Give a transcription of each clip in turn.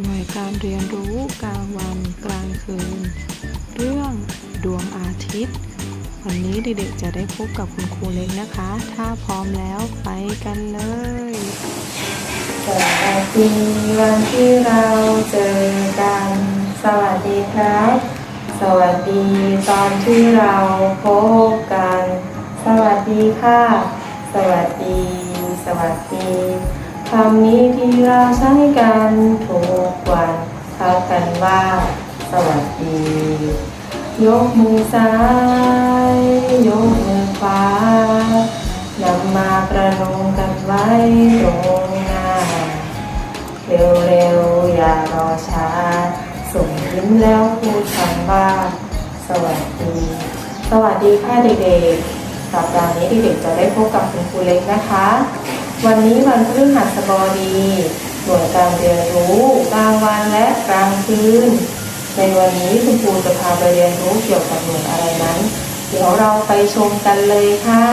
หน่วยการเรียนรู้กลางวันกลางคืน เรื่องดวงอาทิตย์ วันนี้เด็กๆจะได้พบกับคุณครูเล็กนะคะ ถ้าพร้อมแล้วไปกันเลยสวัสดีวันที่เราเจอกัน สวัสดีครับ สวัสดีตอนที่เราพบกัน สวัสดีค่ะ สวัสดี สวัสดี คำนี้ที่เราใช้กันทุกวันทักกันว่า สวัสดี ยกมือซ้าย ยกมือขวานำมาประนมกันไว้ตรงหน้า เร็วๆ อย่ารอช้า ส่งยิ้มแล้วพูดคำว่า สวัสดี สวัสดีค่ะเด็กๆสัปดาห์นี้เด็กๆจะได้พบกับคุณครูเล็กนะคะ วันนี้วันพฤหัสบดีหน่วยการเรียนรู้กลางวันและกลางคืน ในวันนี้คุณครูจะพาไปเรียนรู้เกี่ยวกับหน่วยอะไรนั้น เดี๋ยวเราไปชมกันเลยค่ะ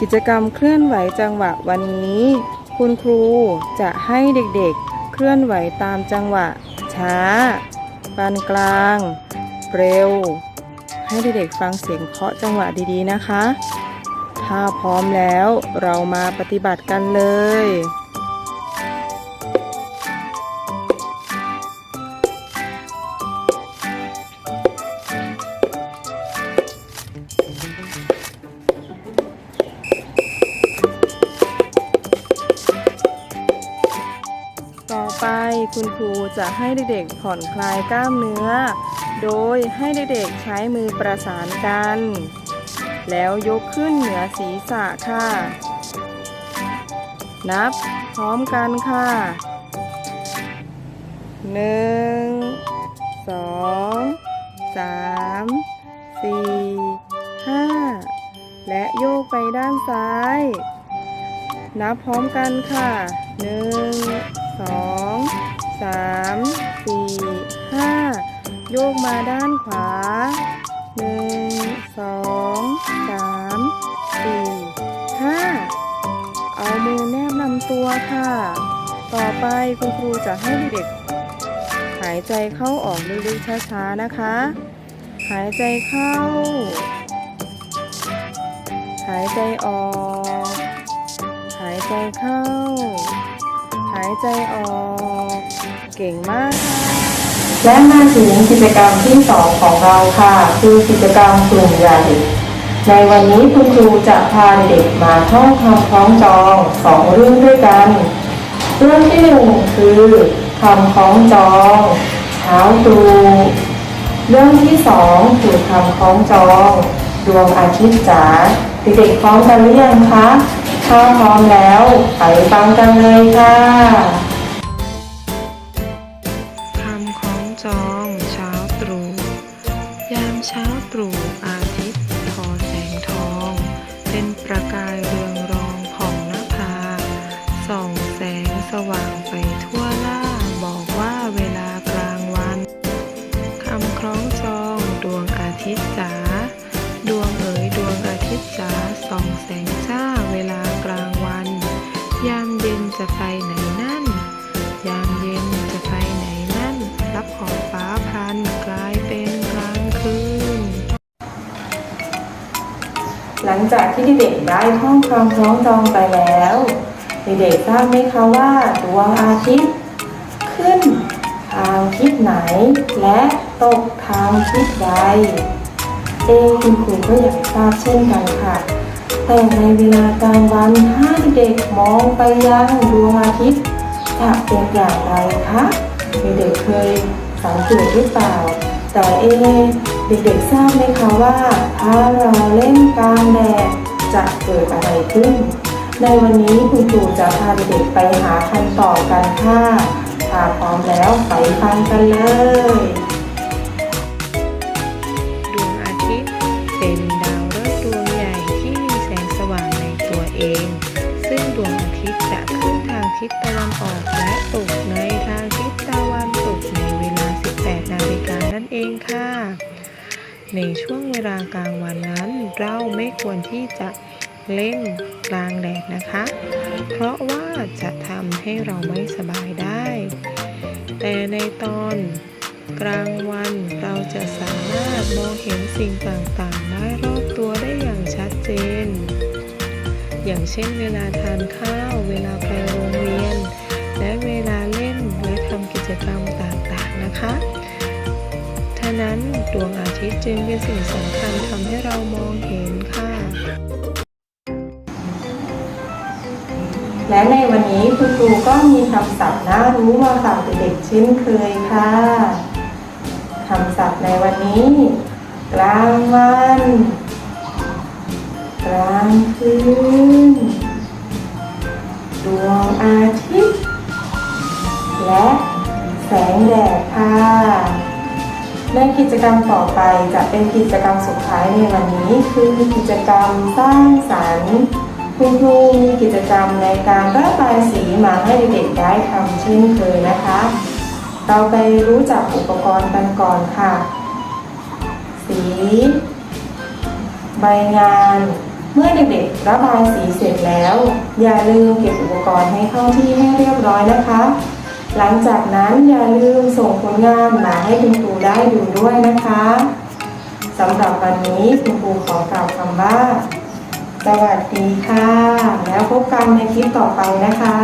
กิจกรรมเคลื่อนไหวจังหวะวันนี้ คุณครูจะให้เด็กๆ เคลื่อนไหวตามจังหวะ ช้า ปานกลาง เร็ว ให้เด็กๆฟังเสียงเคาะจังหวะดีๆนะคะ ถ้าพร้อมแล้วเรามาปฏิบัติกันเลย คุณครูจะให้เด็กๆผ่อนคลายกล้ามเนื้อ โดยให้เด็กๆใช้มือประสานกัน แล้วยกขึ้นเหนือศีรษะค่ะ นับพร้อมกันค่ะหนึ่งสองสามสี่ห้าและโยกไปด้านซ้าย นับพร้อมกันค่ะหนึ่ง สองสามสี่ห้าโยกมาด้านขวาหนึ่งสองสามสี่ห้าเอามือแนบลำตัวค่ะ ต่อไปคุณครูจะให้เด็กหายใจเข้าออกลึกๆช้าๆนะคะ หายใจเข้า หายใจออก หายใจเข้า หายใจออก เก่งมากและมาถึงกิจกรรมที่สองของเราค่ะ คือกิจกรรมกลุ่มใหญ่ ในวันนี้คุณครูจะพาเด็กมาท่องคำคล้องจองสองเรื่องด้วยกัน เรื่องที่หนึ่งคือคำคล้องจองเช้าตรู่เรื่องที่สองคือคำคล้องจอง ดวงอาทิตย์จ๋าเด็กๆพร้อมกันหรือยังคะ ถ้าพร้อมแล้วไปฟังกันเลยค่ะคำของจองเช้าตรู่ยามเช้าตรู่อาทิตย์ทอแสงทอง เป็นประกายเรืองรองของนภาส่องแสงสว่าง หลังจากที่เด็กๆได้ท่องคำคล้องจองไปแล้วเด็กๆทราบไหมคะว่าดวงอาทิตย์ ขึ้นทางทิศไหน และตกทางทิศใดเอะคุณครูก็อยากทราบเช่นกันค่ะ แต่ในเวลากลางวันถ้าเด็กมองไปยังดวงอาทิตย์จะเป็นอย่างไรคะเด็กๆเคยสังเกตหรือเปล่า แต่เอะเด็กๆทราบไหมคะว่า ถ้าเราเล่นกลางแดดจะเกิดอะไรขึ้น ในวันนี้คุณครูจะพาเด็กไปหาคำตอบกันค่ะถ้าพร้อมแล้วไปฟังกันเลยดวงอาทิตย์เป็นดาวฤกษ์ดวงใหญ่ที่มีแสงสว่างในตัวเอง ซึ่งดวงอาทิตย์จะขึ้นทางทิศตะวันออก ในช่วงเวลากลางวันนั้น เราไม่ควรที่จะเล่นกลางแดดนะคะ เพราะว่าจะทำให้เราไม่สบายได้ แต่ในตอนกลางวันเราจะสามารถมองเห็นสิ่งต่างๆได้รอบตัวได้อย่างชัดเจน อย่างเช่นเวลาทานข้าว เวลาไปโรงเรียน และเวลาเล่นและทำกิจกรรมต่างๆนะคะ นั้นดวงอาทิตย์จึงเป็นสิ่งสำคัญทำให้เรามองเห็นค่ะ และในวันนี้คุณครูก็มีคำศัพท์น่ารู้มาฝากเด็กๆเช่นเคยค่ะคำศัพท์ในวันนี้ กลางวัน กลางคืน กรรมต่อไปจะเป็นกิจกรรมสุดท้ายในวันนี้ คือกิจกรรมสร้างสรรค์คุณครูมีกิจกรรมในการระบายสีมาให้เด็กๆได้ทำเช่นเคยนะคะ เราไปรู้จักอุปกรณ์กันก่อนค่ะ สี ใบงาน เมื่อเด็กๆระบายสีเสร็จแล้ว อย่าลืมเก็บอุปกรณ์ให้เข้าที่ให้เรียบร้อยนะคะ หลังจากนั้นอย่าลืมส่งผลงานมาให้คุณครูได้ดูด้วยนะคะสำหรับวันนี้คุณครูขอกล่าวคำว่า สวัสดีค่ะ แล้วพบกันในคลิปต่อไปนะคะ